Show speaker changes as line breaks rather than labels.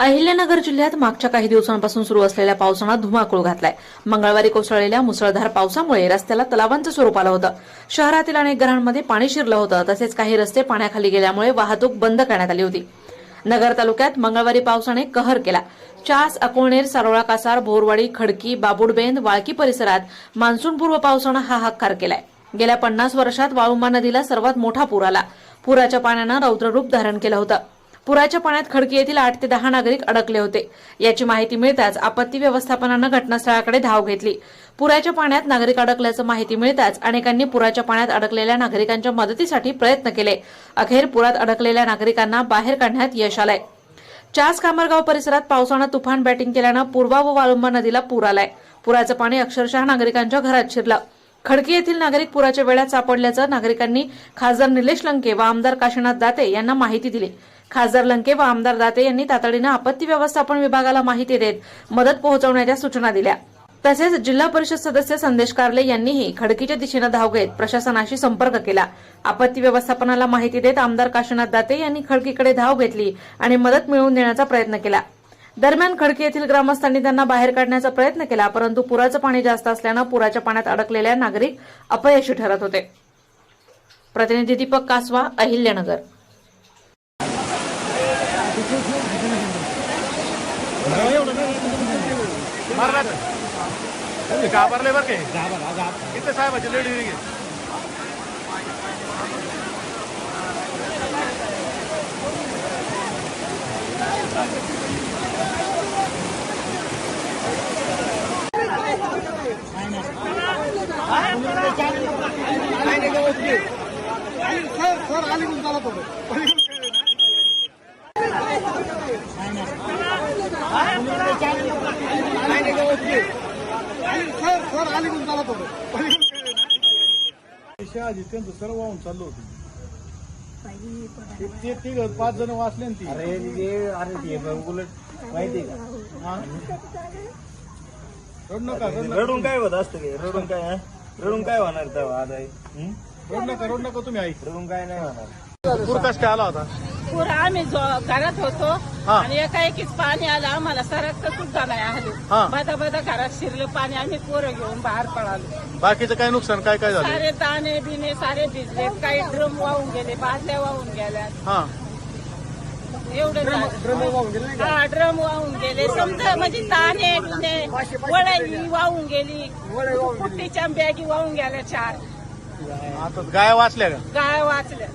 अहिल्यानगर जिल्ह्यात मागच्या काही दिवसांपासून सुरू असलेल्या पावसानं धुमाकूळ घातलाय. मंगळवारी कोसळलेल्या मुसळधार पावसामुळे रस्त्याला तलावांचं स्वरूप आलं होतं. शहरातील अनेक घरांमध्ये पाणी शिरलं होतं तसेच काही रस्ते पाण्याखाली गेल्यामुळे वाहतूक बंद करण्यात आली होती. नगर तालुक्यात मंगळवारी पावसाने कहर केला. चास अकोळनेर सारोळा कासार बोरवाडी खडकी बाबुडबेंद वाळकी परिसरात मान्सूनपूर्व पावसानं हाहाकार केलाय. गेल्या पन्नास वर्षात वाळुंबा नदीला सर्वात मोठा पूर आला. पुराच्या पाण्यानं रौद्ररूप धारण केलं होतं. पुराच्या पाण्यात खडकी येथील आठ ते दहा नागरिक अडकले होते. याची माहिती मिळताच आपत्ती व्यवस्थापनानं घटनास्थळाकडे धाव घेतली. पुराच्या पाण्यात नागरिक अडकल्याचं माहिती मिळताच अनेकांनी पुराच्या पाण्यात अडकलेल्या नागरिकांच्या मदतीसाठी प्रयत्न केले. अखेर पुरात अडकलेल्या नागरिकांना बाहेर काढण्यात यश आलंय. चास कामरगाव परिसरात पावसानं तुफान बॅटिंग केल्यानं पूर्वा व वाळुंबा नदीला पूर आलाय. पुराचं पाणी अक्षरशः नागरिकांच्या घरात शिरलं. खडकी येथील नागरिक पुराच्या वेळात सापडल्याचं नागरिकांनी खासदार निलेश लंके व आमदार काशीनाथ दाते यांना माहिती दिली. खासदार लंके व आमदार दाते यांनी तातडीनं आपत्ती व्यवस्थापन विभागाला माहिती देत मदत पोहोचवण्याच्या सूचना दिल्या. तसेच जिल्हा परिषद सदस्य संदेश कार्ले यांनीही खडकीच्या दिशेनं धाव घेत प्रशासनाशी संपर्क केला. आपत्ती व्यवस्थापनाला माहिती देत आमदार काशीनाथ दाते यांनी खडकीकडे धाव घेतली आणि मदत मिळवून देण्याचा प्रयत्न केला. दरम्यान खडकी येथील ग्रामस्थांनी त्यांना बाहेर काढण्याचा प्रयत्न केला परंतु पुराचं पाणी जास्त असल्यानं पुराच्या पाण्यात अडकलेल्या नागरिक अपयशी ठरत होते. प्रतिनिधी दीपक कासवा अहिल्यानगर.
मारला तर घाबरले बरं काय इथं साहेबाची लेडी गे शहाजी त्यांचं सर्व वाहून चाललो होतं. ते तिघ पाच जण वाचले ना ती.
अरे ते अरे उलट माहितीये का? रडून काय होत असतं रडून काय हं? रडून काय होणार तेव्हा आता? हं?
रडू नका रडू नका तुम्ही आई.
रडून काय नाही होणार.
पूर कस काय आला होता?
पूर आम्ही जो- घरात होतो. आणि एकाएकीच पाणी आलं आम्हाला. सरकत सुद्धा नाही आले.
हा.
बदा बदा घरात शिरलं पाणी. आम्ही पोरं घेऊन बाहेर पळालो.
बाकीचं काय नुकसान? काय काय झालं?
सारे दाणे बिने सारे भिजले. काही ड्रम वाहून गेले. बादल्या वाहून गेल्या.
हा.
एवढं झालं. हा ड्रम वाहून गेले. समजा म्हणजे दाणे बिने वळई वाहून गेली. पुट्टीच्या बॅगी वाहून गेल्या चार.
आता गाय वाचल्या का?
गाय वाचल्या.